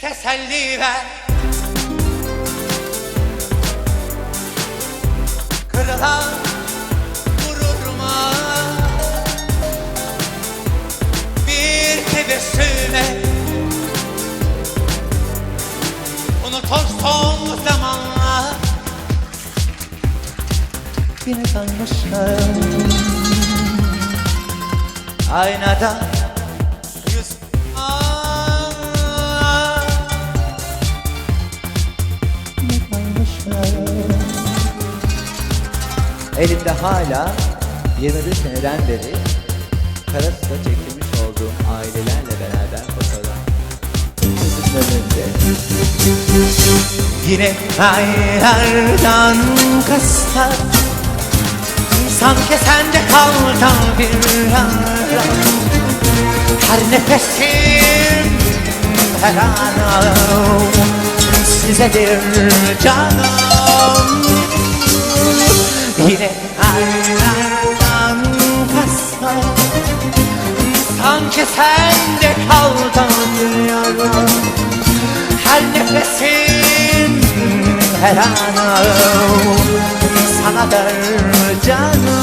teselli ver. Kırılan gururuma Bir tebessüme Unutursun zamanla Yine kalmışım Aynada Elimde hala 21 seneden beri Karasu'da çekilmiş olduğum ailelerle beraber fotoğraf. Yine aylardan kısa Sanki sende kaldı bir ara Her nefesim her anım Sizedir canım Yine aylardan kısa Sanki sende kaldı bir ara her nefesim her anım sanadır canım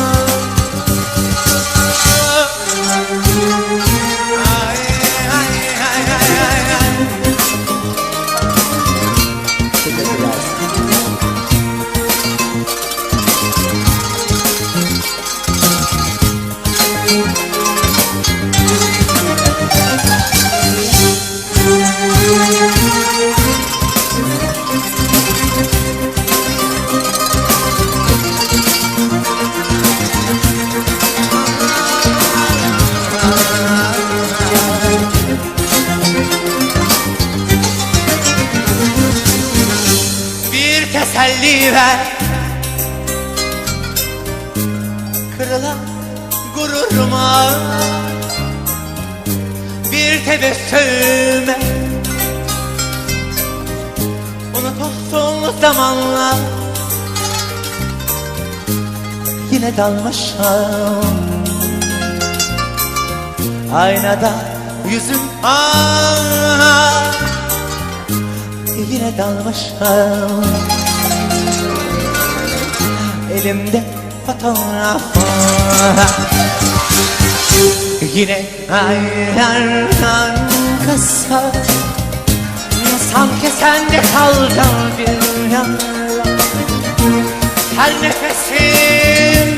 teselli ver. Kırılan gururuma Bir tebessüme Unutursun zamanla. Yine dalmışım. Aynada yüzüm ah Yine dalmışım Elimde fotoğraf Yine aylardan kısa Sanki sende kaldı bir yara Her nefesim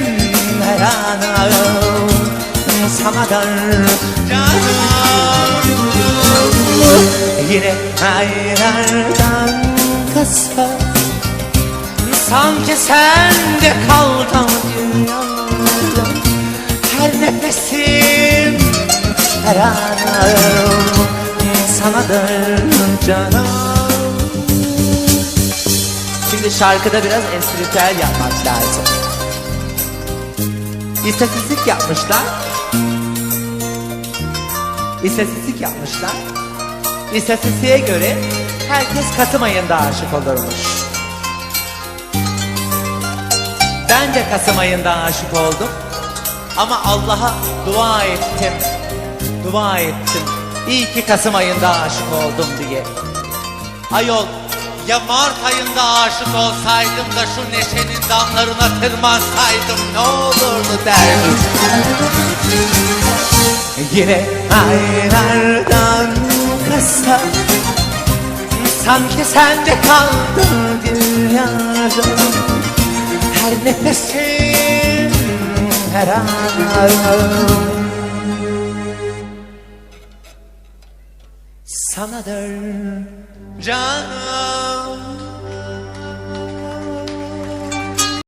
her anım Sanadır canım. Yine aylardan kısa Sanki sende kaldı dünyada Her nefesim her anım Sanadır canım Şimdi şarkıda biraz enstrümantal yapmak lazım. İstatistik yapmışlar. İstatistik yapmışlar. İstatistiğe göre herkes Kasım ayında aşık olurmuş. Ben Kasım ayında aşık oldum. Ama Allah'a dua ettim. Dua ettim. İyi ki Kasım ayında aşık oldum diye. Ayol ya Mart ayında aşık olsaydım da şu neşenin damlarına tırmansaydım ne olurdu derdim. Yine aylardan kısa Sanki sende kaldı dünyada nefesim her anım Sanadır canım